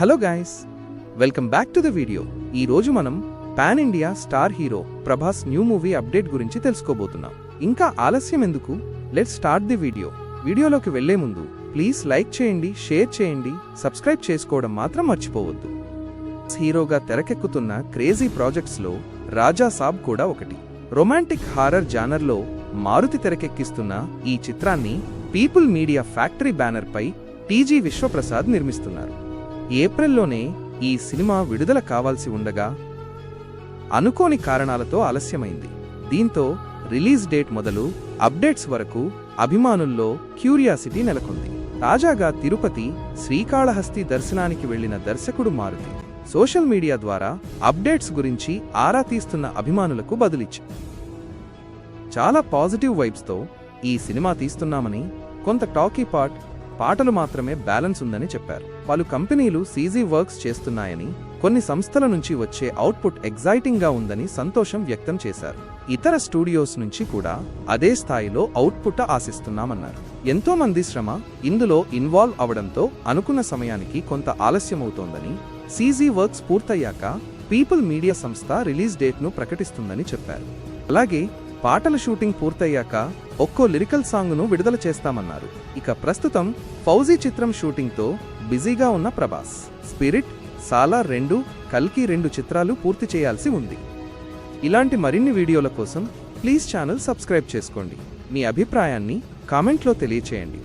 Hello guys welcome back to the video. ఈ రోజు మనం pan India star hero Prabhas new movie update గురించి తెలుసుకోబోతున్నాం. ఇంకా ఆలస్యం ఎందుకు? Let start the video. వీడియోలోకి వెళ్ళే ముందు ప్లీజ్ లైక్ చేయండి షేర్ చేయండి సబ్స్క్రైబ్ చేసుకోవడం మాత్రం మర్చిపోవద్దు. హీరోగా తెరకెక్కుతున్న క్రేజీ ప్రాజెక్ట్స్లో రాజా సాబ్ కూడా ఒకటి. రొమాంటిక్ హారర్ జానర్లో మారుతి తెరకెక్కిస్తున్న ఈ చిత్రాన్ని పీపుల్ మీడియా ఫ్యాక్టరీ బ్యానర్పై టీజీ విశ్వప్రసాద్ నిర్మిస్తున్నారు. ఏప్రిల్లోనే ఈ సినిమా విడుదల కావాల్సి ఉండగా అనుకోని కారణాలతో ఆలస్యమైంది. దీంతో రిలీజ్ డేట్ మొదలు అప్డేట్స్ వరకు అభిమానుల్లో క్యూరియాసిటీ నెలకొంది. తాజాగా తిరుపతి శ్రీకాళహస్తి దర్శనానికి వెళ్ళిన దర్శకుడు మారుతి సోషల్ మీడియా ద్వారా అప్డేట్స్ గురించి ఆరా తీస్తున్న అభిమానులకు బదులిచ్చి చాలా పాజిటివ్ వైబ్స్తో ఈ సినిమా తీస్తున్నామని కొంత టాకీ పార్ట్ పాటలు మాత్రమే బ్యాలెన్స్ ఉందని చెప్పారు. పలు కంపెనీలు సీజీ వర్క్స్ చేస్తున్నాయని కొన్ని సంస్థల నుంచి వచ్చే అవుట్పుట్ ఎగ్జైటింగ్గా ఉందని సంతోషం వ్యక్తం చేశారు. ఇతర స్టూడియోస్ నుంచి కూడా అదే స్థాయిలో అవుట్పుట్ ఆశిస్తున్నామన్నారు. ఎంతో మంది శ్రమ ఇందులో ఇన్వాల్వ్ అవడంతో అనుకున్న సమయానికి కొంత ఆలస్యమవుతోందని సీజీ వర్క్స్ పూర్తయ్యాక పీపుల్ మీడియా సంస్థ రిలీజ్ డేట్ను ప్రకటిస్తుందని చెప్పారు. అలాగే పాటల షూటింగ్ పూర్తయ్యాక ఒక్కో లిరికల్ సాంగ్ను విడుదల చేస్తామన్నారు. ఇక ప్రస్తుతం ఫౌజీ చిత్రం షూటింగ్తో బిజీగా ఉన్న ప్రభాస్. స్పిరిట్ సాలా రెండు కల్కి రెండు చిత్రాలు పూర్తి చేయాల్సి ఉంది. ఇలాంటి మరిన్ని వీడియోల కోసం ప్లీజ్ ఛానల్ సబ్స్క్రైబ్ చేసుకోండి. మీ అభిప్రాయాన్ని కామెంట్లో తెలియచేయండి.